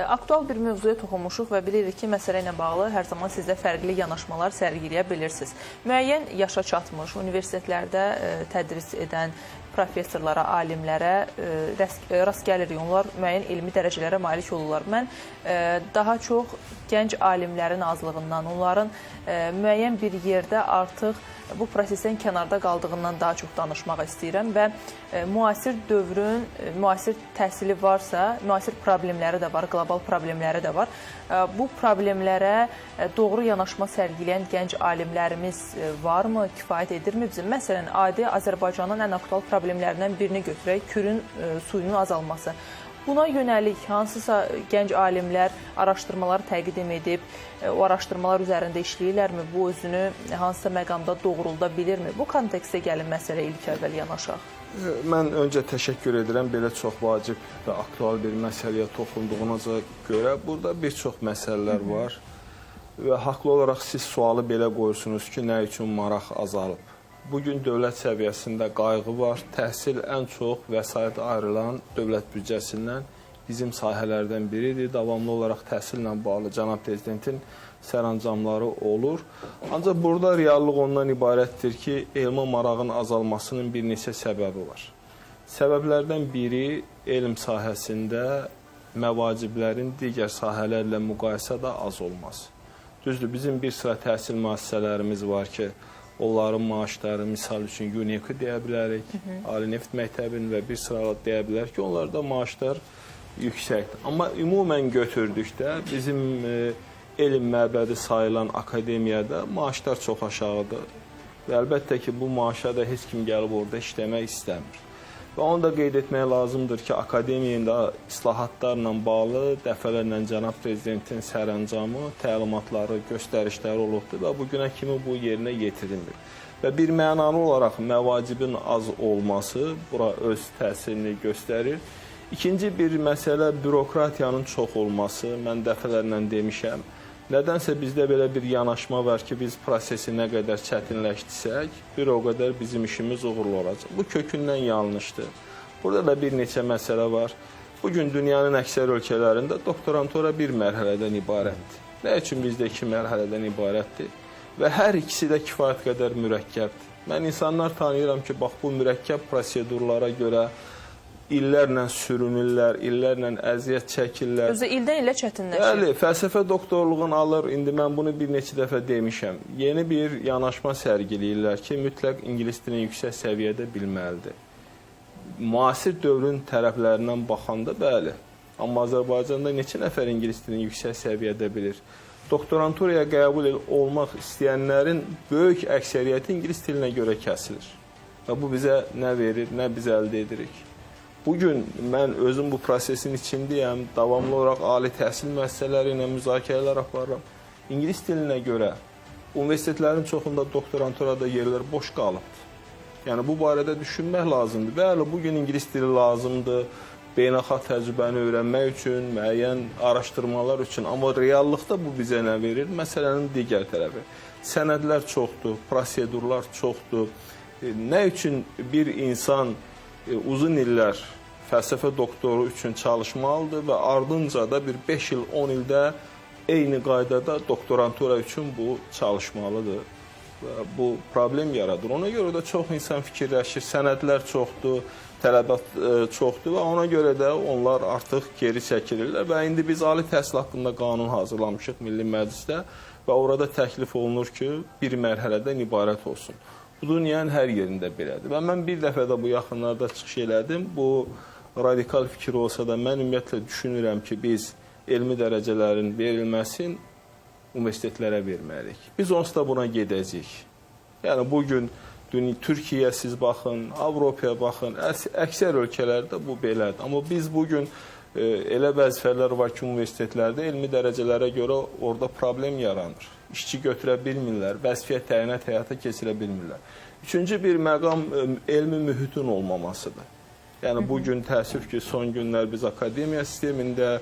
E, Aktual bir mövzuya toxunmuşuq və bilirik ki, məsələ ilə bağlı hər zaman sizdə fərqli yanaşmalar sərgiləyə bilirsiniz. Müəyyən yaşa çatmış, universitetlərdə e, tədris edən professorlara, alimlərə e, rast, e, gəlirik. Onlar müəyyən elmi dərəcələrə malik olurlar. Mən e, daha çox gənc alimlərin azlığından, onların müəyyən bir yerdə artıq bu prosesdən kənarda qaldığından daha çox danışmaq istəyirəm və müasir dövrün müasir təhsili varsa, müasir problemləri də var, qlobal problemləri də var. Bu problemlərə doğru yanaşma sərgiləyən gənc alimlərimiz varmı, kifayət edirmi bizim? Məsələn, adi Azərbaycanın ən aktual problemlərindən birini götürək, Kürün e, suyunun azalması. Buna yönəlik hansısa gənc alimlər araşdırmalar təqdim edib, e, o araşdırmalar üzərində işləyirlərmi? Bu özünü hansısa məqamda doğrulda bilirmi? Bu kontekstə gəlin məsələ ilk əvvəl yanaşaq. Mən öncə təşəkkür edirəm belə çox vacib və aktual bir məsələyə toxunduğunuza görə. Burada bir çox məsələlər var və haqlı olaraq siz sualı belə qoyursunuz ki, nə üçün maraq azalıb? Bu gün dövlət səviyyəsində qayğı var. Təhsil ən çox vəsait ayrılan dövlət büdcəsindən bizim sahələrdən biridir. Davamlı olaraq təhsillə bağlı cənab prezidentin sərəncamları olur. Ancaq burada reallıq ondan ibarətdir ki, elmə marağın azalmasının bir neçə səbəbi var. Səbəblərdən biri elm sahəsində məvaciblərin digər sahələrlə müqayisədə az olması. Düzdür, bizim bir sıra təhsil müəssisələrimiz var ki, onların maaşları misal üçün UNEC-i deyə bilərik, Ali Neft Məktəbinin və bir sıra deyə bilər ki, onlarda maaşlar yüksəkdir. Amma ümumən götürdükdə bizim e, elm məbədi sayılan akademiyada maaşlar çox aşağıdır. Və əlbəttə ki, bu maaşa da heç kim gəlib orada işləmək istəmir. Və onu da qeyd etmək lazımdır ki, akademiyada islahatlarla bağlı dəfələrlə cənab prezidentin sərəncamı, təlimatları, göstərişləri olubdur və bu günə kimi bu yerinə yetirilmir. Və bir mənalı olaraq məvacibin az olması bura öz təsirini göstərir. İkinci bir məsələ bürokratiyanın çox olması. Mən dəfələrlə demişəm. Nədənsə bizdə belə bir yanaşma var ki, biz prosesi nə qədər çətinləşdirsək, bir o qədər bizim işimiz uğurlu olacaq. Bu kökündən yanlışdır. Burada da bir neçə məsələ var. Bu gün dünyanın əksər ölkələrində doktorantura bir mərhələdən ibarətdir. Nə üçün bizdə iki mərhələdən ibarətdir? Və hər ikisi də kifayət qədər mürəkkəbdir. Mən insanlar tanıyıram ki, bax bu mürəkkəb prosedurlara görə illərlə sürünürlər, illərlə əziyyət çəkirlər. Özü ildən ilə çətinləşir. Bəli, fəlsəfə doktorluğunu alır. İndi mən bunu bir neçə dəfə demişəm. Yeni bir yanaşma sərgiləyirlər ki, mütləq ingilis dilini yüksək səviyyədə bilməlidir. Müasir dövrün tərəflərindən baxanda bəli. Amma Azərbaycanda neçə nəfər ingilis dilini yüksək səviyyədə bilir? Doktoranturaya qəbul olmaq istəyənlərin böyük əksəriyyəti ingilis dilinə görə kəsilir. Və bu bizə nə verir, nə biz əldə edirik? Bu gün mən özüm bu prosesin içindəyəm. Davamlı olaraq ali təhsil müəssisələri ilə müzakirələr aparıram. İngilis dilinə görə universitetlərin çoxunda doktoranturada yerlər boş qalıbdır. Yəni bu barədə düşünmək lazımdır. Bəli, bu gün ingilis dili lazımdır. Beynəlxalq təcrübəni öyrənmək üçün, müəyyən araşdırmalar üçün, amma reallıqda bu bizə nə verir? Məsələnin digər tərəfi. Sənədlər çoxdur, prosedurlar çoxdur. E, Nə üçün bir insan uzun illər fəlsəfə doktoru üçün çalışmalıdır və ardınca da bir 5 il, 10 ildə eyni qaydada doktorantura üçün bu çalışmalıdır. Və bu problem yaradır. Ona görə də çox insan fikirləşir, sənədlər çoxdur, tələbat e, çoxdur və ona görə də onlar artıq geri çəkilirlər və indi biz ali təhsil haqqında qanun hazırlamışıq Milli Məclisdə və orada təklif olunur ki, bir mərhələdən ibarət olsun. Bu dünyanın hər yerində belədir. Və mən bir dəfə də bu yaxınlarda çıxış elədim. Bu radikal fikir olsa da mən ümumiyyətlə düşünürəm ki, biz elmi dərəcələrin verilməsin universitetlərə verməliyik. Biz onsuz da buna gedəcəyik. Yəni bu gün Türkiyəyə siz baxın, Avropaya baxın, əks əksər ölkələrdə bu belədir. Amma biz bu gün e, elə vəzifələr var ki, universitetlərdə elmi dərəcələrə görə orada problem yaranır. İşçi götürə bilmirlər, vəzifəyə təyinat həyata keçirə bilmirlər. Üçüncü bir məqam e, elmi mühitin olmamasıdır. Yəni bu gün təəssüf ki, son günlər biz akademiya sistemində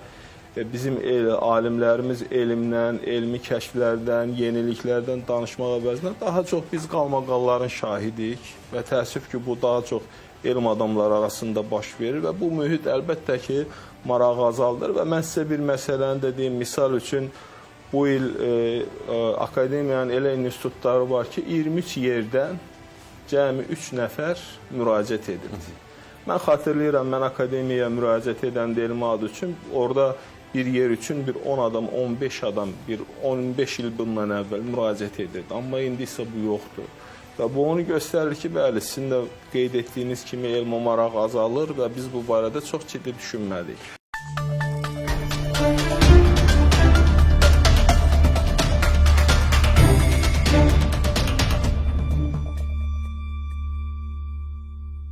e, bizim el, alimlərimiz elmdən, elmi kəşflərdən, yeniliklərdən danışmaq əvəzinə daha çox biz qalmaqalların şahidik və təəssüf ki, bu daha çox elm adamları arasında baş verir və bu mühit əlbəttə ki, marağı azaldır və mən sizə bir məsələni də deyim, misal üçün bu il e, e, akademiyanın elə institutları var ki, 23 yerdən cəmi 3 nəfər müraciət edib. Mən xatırlayıram, mən akademiyaya müraciət edəndə elmi adı üçün orada bir yer üçün bir 10 adam, 15 adam, bir 15 il bundan əvvəl müraciət edirdi. Amma indi isə bu yoxdur. Və bu onu göstərir ki, bəli, sizin də qeyd etdiyiniz kimi elmə maraq azalır və biz bu barədə çox ciddi düşünməliyik.